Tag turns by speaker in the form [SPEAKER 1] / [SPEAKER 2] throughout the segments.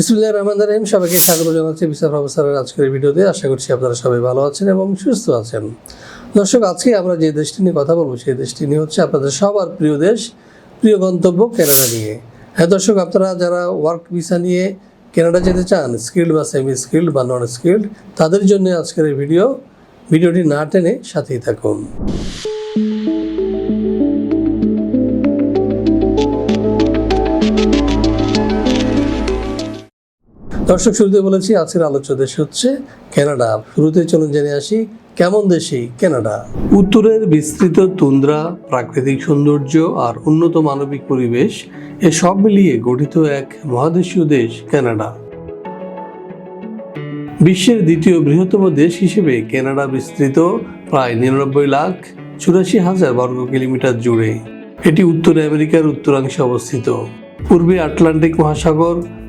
[SPEAKER 1] বিসমুল্লাহ রহমান রহিম। সবাইকে স্বাগত জানাচ্ছি বিচার প্রফেসরের আজকের ভিডিওতে আশা করছি আপনারা সবাই ভালো আছেন এবং সুস্থ আছেন। দর্শক, আজকে আমরা যে দেশটি নিয়ে কথা বলব, সেই দেশটি নিয়ে হচ্ছে আপনাদের সবার প্রিয় দেশ, প্রিয় গন্তব্য কানাডা নিয়ে। হ্যাঁ দর্শক, আপনারা যারা ওয়ার্ক ভিসা নিয়ে কানাডা যেতে চান স্কিল্ড বা সেমি স্কিল্ড বা নন স্কিল্ড তাদের জন্য আজকের এই ভিডিও ভিডিওটি না টেনে সাথেই থাকুন। দর্শক শুরুতে বলেছি, আজকের আলোচ্য দেশ হচ্ছে কানাডা। শুরুতে চলুন জেনে আসি, কেমন দেশই কানাডা? উত্তরের বিস্তৃত তুন্দ্রা, প্রাকৃতিক সৌন্দর্য আর উন্নত মানবিক পরিবেশ, এ সব মিলিয়ে গঠিত এক মহাদেশীয় দেশ কানাডা। বিশ্বের দ্বিতীয় বৃহত্তম দেশ হিসেবে কানাডা বিস্তৃত, প্রায় নিরানব্বই লাখ চুরাশি হাজার বর্গ কিলোমিটার জুড়ে। এটি উত্তর আমেরিকার উত্তরাংশে অবস্থিত। পূর্বে আটলান্টিক মহাসাগর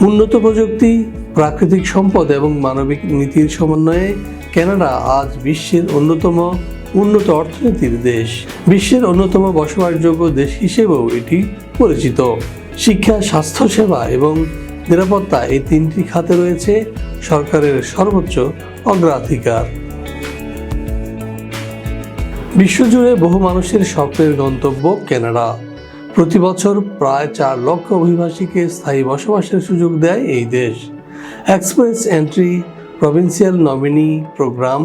[SPEAKER 1] উন্নত প্রযুক্তি, প্রাকৃতিক সম্পদ এবং মানবিক নীতির সমন্বয়ে কানাডা আজ বিশ্বের অন্যতম উন্নত অর্থনীতির দেশ। বিশ্বের অন্যতম বসবাসযোগ্য দেশ হিসেবেও এটি পরিচিত। শিক্ষা, স্বাস্থ্যসেবা এবং নিরাপত্তা এই তিনটি খাতে রয়েছে সরকারের সর্বোচ্চ অগ্রাধিকার। বিশ্বজুড়ে বহু মানুষের স্বপ্নের গন্তব্য কানাডা। প্রতি বছর প্রায় চার লক্ষ অভিবাসীকে স্থায়ী বসবাসের সুযোগ দেয় এই দেশ। Express entry, provincial nominee program,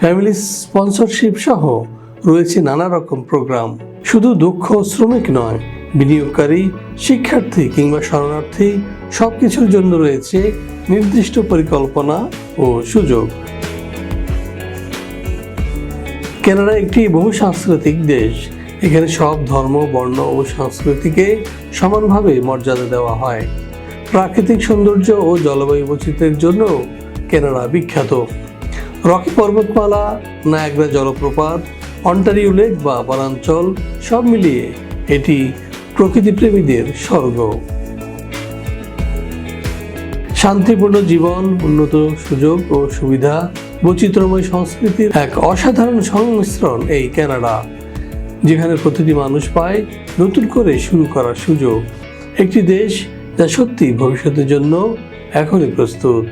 [SPEAKER 1] family sponsorship সহ রয়েছে নানা রকম প্রোগ্রাম। শুধু দক্ষ শ্রমিক নয়, বিনিয়োগকারী, শিক্ষার্থী কিংবা শরণার্থী সব কিছুর জন্য রয়েছে নির্দিষ্ট পরিকল্পনা ও সুযোগ। কানাডা একটি বহু সাংস্কৃতিক দেশ। এখানে সব ধর্ম, বর্ণ ও সংস্কৃতিকে সমানভাবে মর্যাদা দেওয়া হয়। প্রাকৃতিক সৌন্দর্য ও জলবায়ু বৈচিত্র্যের জন্য কানাডা বিখ্যাত। রকি পর্বতমালা, নায়াগ্রা জলপ্রপাত, অন্টারিও লেক বা বনাঞ্চল সব মিলিয়ে এটি প্রকৃতিপ্রেমীদের স্বর্গ। শান্তিপূর্ণ জীবন, উন্নত সুযোগ ও সুবিধা, বৈচিত্র্যময় সংস্কৃতির এক অসাধারণ সংমিশ্রণ এই কানাডা। যেখানে প্রতিটি মানুষ পায় নতুন করে শুরু করার সুযোগ। একটি দেশ যা সত্যি ভবিষ্যতের জন্য এখনই প্রস্তুত।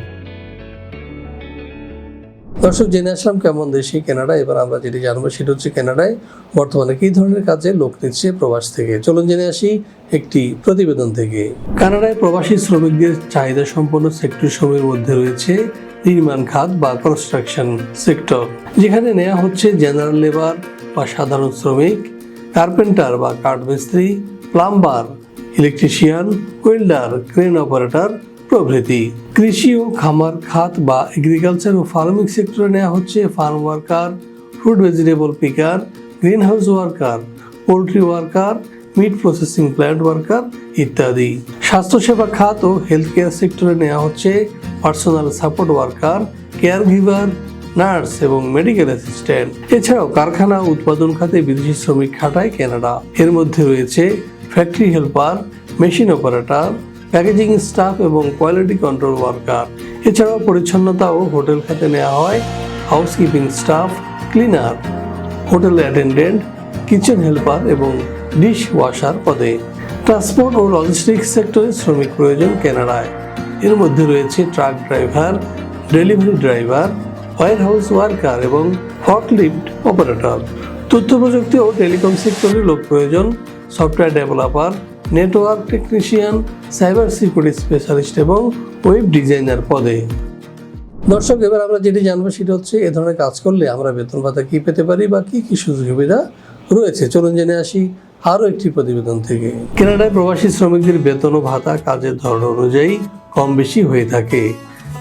[SPEAKER 1] দর্শক, জেনে আসলাম কেমন দেশে কানাডা, এবার আমরা যেটি জানব সেটা হচ্ছে কানাডায় বর্তমানে কী ধরনের কাজে লোক নিচ্ছে প্রবাস থেকে। চলুন জেনে আসি একটি প্রতিবেদন থেকে। কানাডায় প্রবাসী শ্রমিকদের চাহিদা সম্পন্ন সেক্টর সমূহের মধ্যে রয়েছে নির্মাণ খাত বা কনস্ট্রাকশন সেক্টর, যেখানে নেওয়া হচ্ছে জেনারেল লেবার বা সাধারণ শ্রমিক, কার্পেন্টার বা কাঠমিস্ত্রি, plumber, electrician, welder, crane operator প্রভৃতি। কৃষি ও খামার, খাত বা এগ্রিকালচার ও ফার্মিং সেক্টরে নেওয়া হচ্ছে farm worker fruit vegetable picker greenhouse worker poultry worker meat processing plant worker ইত্যাদি। স্বাস্থ্যসেবা, খাত ও হেলথ কেয়ার সেক্টরে নেওয়া হচ্ছে personal support worker caregiver nurse এবং মেডিকেল অ্যাসিস্ট্যান্ট। এছাড়াও কারখানা উৎপাদন খাতে বিদেশি শ্রমিক খাটায় কানাডা। এর মধ্যে রয়েছে factory helper machine operator packaging staff এবং কোয়ালিটি কন্ট্রোল ওয়ার্কার এছাড়াও পরিচ্ছন্নতা ও হোটেল খাতে নেওয়া হয় housekeeping staff cleaner hotel attendant kitchen helper এবং ডিশ ওয়াশার পদে। ট্রান্সপোর্ট ও লজিস্টিক্স সেক্টরে শ্রমিক প্রয়োজন কানাডায়। এর মধ্যে রয়েছে truck driver delivery driver warehouse worker এবং ফর্কলিফট অপারেটর। তথ্য প্রযুক্তি ও টেলিকম সেক্টরে লোক প্রয়োজন, software developer, network technician, cyber security specialist এবং ওয়েব ডিজাইনার পদে। দর্শক, এবার আমরা যেটি জানব সেটা হচ্ছে এ ধরনের কাজ করলে আমরা বেতন ভাতা কী পেতে পারি বা কী কী সুযোগ সুবিধা রয়েছে? চলুন জেনে আসি আরও একটি প্রতিবেদন থেকে। কেনাডায় প্রবাসী শ্রমিকদের বেতন ও ভাতা কাজের ধরন অনুযায়ী কম বেশি হয়ে থাকে।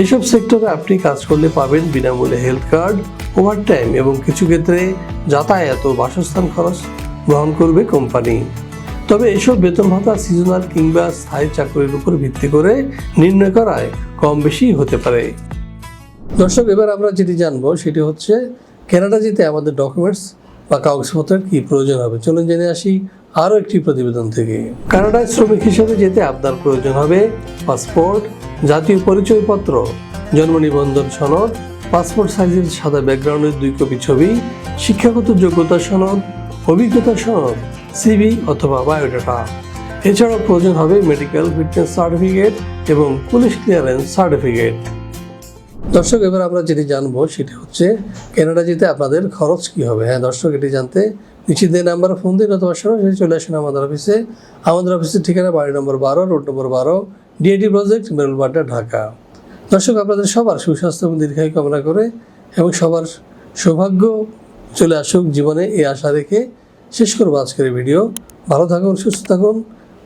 [SPEAKER 1] এইসব সেক্টরে আপনি কাজ করলে পাবেন বিনামূল্যে হেলথ কার্ড, ওভারটাইম এবং কিছু ক্ষেত্রে যাতায়াত ও বাসস্থান খরচ গ্রহণ করবে কোম্পানি। তবে এসব বেতন ভাতা সিজনাল কিংবা স্থায়ী চাকরির উপর ভিত্তি করে নির্ণয় করায় কম বেশি হতে পারে। দর্শক, এবার আমরা যেটি জানব সেটি হচ্ছে কানাডা যেতে আমাদের ডকুমেন্টস বা কাগজপত্রের কি প্রয়োজন হবে? চলুন জেনে আসি আরও একটি প্রতিবেদন থেকে। কানাডায় শ্রমিক হিসেবে যেতে আপনার প্রয়োজন হবে পাসপোর্ট, জাতীয় পরিচয়পত্র, জন্ম নিবন্ধন সনদ, পাসপোর্ট সাইজের সাদা ব্যাকগ্রাউন্ডের দুই কপি ছবি, শিক্ষাগত যোগ্যতা সনদ, অভিজ্ঞতা সনদ সিভি অথবা বায়োডাটা। এছাড়াও প্রয়োজন হবে মেডিকেল ফিটনেস সার্টিফিকেট এবং পুলিশ ক্লিয়ারেন্স সার্টিফিকেট দর্শক, এবার আমরা যেটি জানব সেটি হচ্ছে কানাডা যেতে আপনাদের খরচ কি হবে? হ্যাঁ দর্শক, এটি জানতে দিয়ে নাম্বার ফোন দিন অথবা সরাসরি চলে আসেন আমাদের অফিসে। আমাদের অফিসের ঠিকানা বাড়ি নম্বর বারো, রোড নম্বর বারো ডিআইডি প্রজেক্ট, মেরুলবাড্ডা, ঢাকা। দর্শক, আপনাদের সবার সুস্বাস্থ্য এবং দীর্ঘায়ু কামনা করে এবং সবার সৌভাগ্য চলে আসুক জীবনে এই আশা রেখে শেষ করব আজকের ভিডিও। ভালো থাকুন, সুস্থ থাকুন।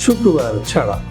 [SPEAKER 1] শুক্রবার ছাড়া।